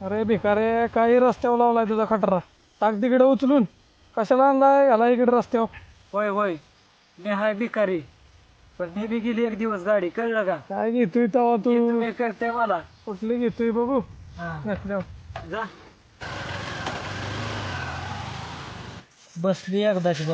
अरे भिकारे काही रस्त्यावर लावलाय तुझा खटरा. टाक तिकडे उचलून. कशाला आणलाय? घाला इकडे रस्त्यावर. होय होय. मी हाय भिकारी. पण मी बी गेली एक दिवस गाडी. कळलं का? काय घेतोय तेव्हा तू? करते मला. कुठली घेतोय बघू? रस्त्यावर जा. बसली एकदाची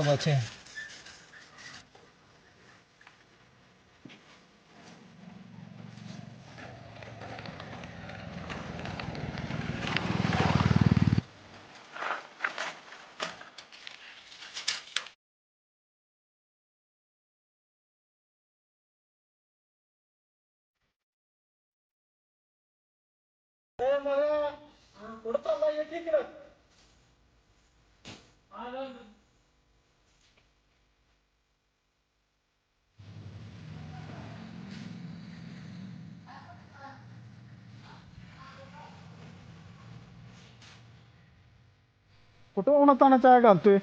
कुठं उन्हात तानाच्या घालतोय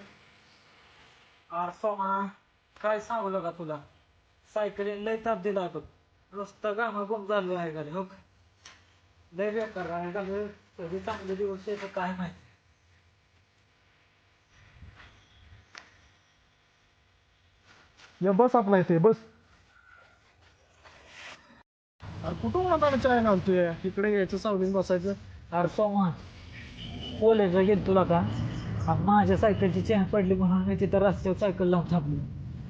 सोमा काय सांगू लगा तुला सायकलीन लय ताप दिला बघ नुसता गामा गुम झालो आहे गाडी हो का? लय बेकार आहे गाडी कधी चांगले दिवस येतं काय माहिती. ये बस आपला इथे बस. अरे कुठं उन्हात तानाच्या घालतोय? इकडे यायचं सावलीत बसायचं. अरे सोमा कॉलेजला गेलो तुला का माझ्या सायकलची चेन पडली म्हणून मी तिथं रस्त्यावर सायकल लावून थांबलो.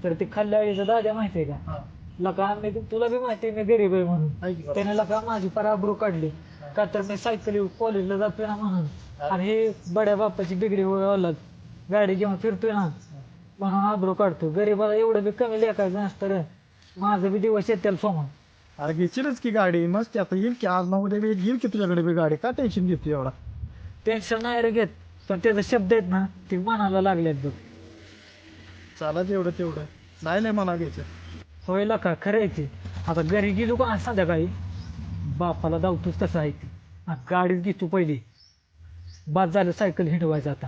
तर ते खल्ल्याळीचा दादा माहिती आहे का? लका मी तुला बी माहिती आहे मी गरीब आहे म्हणून. त्याने लका माझी पराबरू काढली. का तर मी सायकल कॉलेजला जातोय ना म्हणून. आणि हे बड्या बापाची बिगडी ओलात गाडी घेऊन फिरतोय ना. म्हणून आबरू काढतो गरीबाला एवढं बी कमी लेखायचं नसतं रे. माझं बी दिवस येतील सोमा अरे घेशीलच की गाडी. मस्त आता येईल की आज ना उद्या बी येईल की तुझ्याकडे बी गाडी. का टेन्शन घेतो एवढा? टेन्शन नाही रे घेत. पण त्याचे शब्द आहेत ना ते मनाला लागलेत बघ. चालत एवढं तेवढं. नाही नाही मला घ्यायचं. होय का खरं आहे ते आता घरी गेलो का आज संध्याकाळी? बापाला धावतोच तसं आहे. हा, गाडीच घेतो पहिली. बाद झालं सायकल हिंडवायचं आता.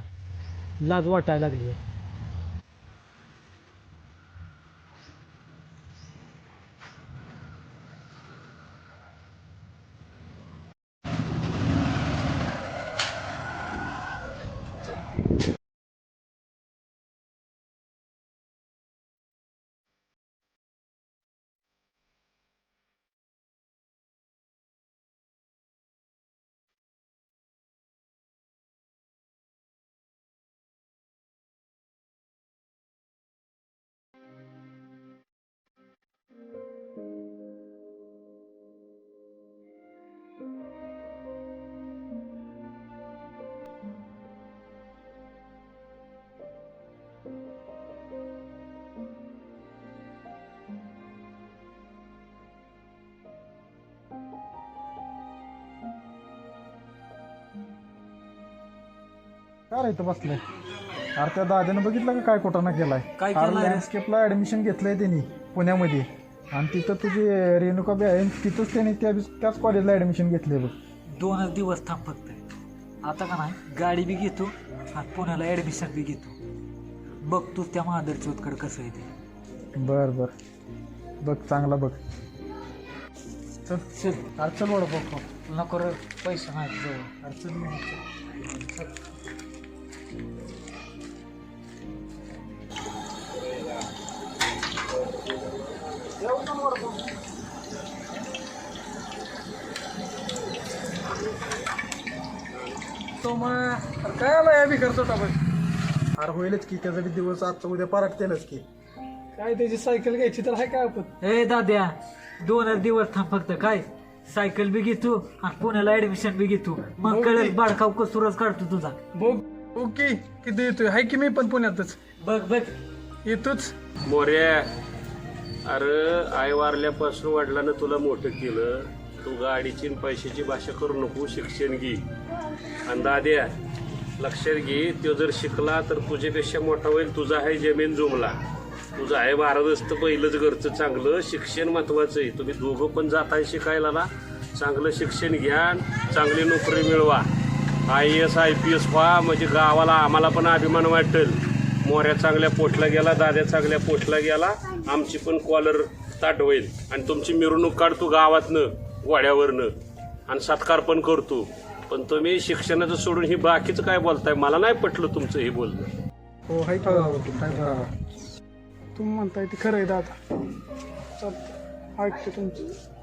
लाज वाटायला लागली. आहे काय इथं बसलंय. अरे त्या दाद्यानं बघितलं का काय कोटाना केलाय? काय केलंय? लँडस्केपला ऍडमिशन घेतलंय त्यांनी पुण्यामध्ये. आणि तिथं तुझी रेणुका बी आहे तिथंच त्यांनी त्या त्याच कॉलेजला ऍडमिशन घेतलंय बघ. दोनच दिवस थांब फक्त. आता का नाही गाडी बी घेतो आणि पुण्याला ॲडमिशन बी घेतो. बघ तू त्या महादरचोतकडे कसं आहे ते. बर बर. बघ चांगला बघ. चल. चल. अरे चल बघ नको रे पैसे नाही जवळ अरे चल मग. तो मग काय आला या बिघडतो टाकत अरे होईलच की त्याचा बी दिवस आजचा उद्या पराठतेलच की. काय त्याची सायकल घ्यायची तर आहे काय आपण? ए दाद्या दोनच दिवस थांब फक्त काय? सायकल बी घेतो आणि पुण्याला ऍडमिशन बी घेतो मग कळेल बाडकाव कसूरच काढतो तुझा. बघ ओके किती येतोय. हाय की मी पण पुण्यातच? बघ बघ. येतोच. मोर्या. अरे आई वारल्यापासून वडिलानं तुला मोठं केलं. तू गाडीची पैशाची भाषा करू नको शिक्षण घे. आणि दाद्या लक्षात घे तो जर शिकला तर तुझ्यापेक्षा मोठा होईल तुझा आहे जमीन जुमला. तुझं आहे भारत असतं पहिलंच घरचं चांगलं शिक्षण महत्वाचं आहे. तुम्ही दोघं पण जाताय शिकायला ना? चांगलं शिक्षण घ्या चांगली नोकरी मिळवा. I S I P S व्हा म्हणजे गावाला आम्हाला पण अभिमान वाटेल. मोऱ्या चांगल्या पोटला गेला दाद्या चांगल्या पोटला गेला. आमची पण कॉलर ताट होईल. आणि तुमची मिरवणूक काढतो गावातनं वाड्यावरनं. आणि सत्कार पण करतो. पण तुम्ही शिक्षणाचं सोडून ही बाकीचं काय बोलताय? मला नाही पटलं तुमचं हे बोलणं. हो हाय की तुम्ही म्हणताय ते खरं आहे दादा. चालतं ऐकतो तुमचं.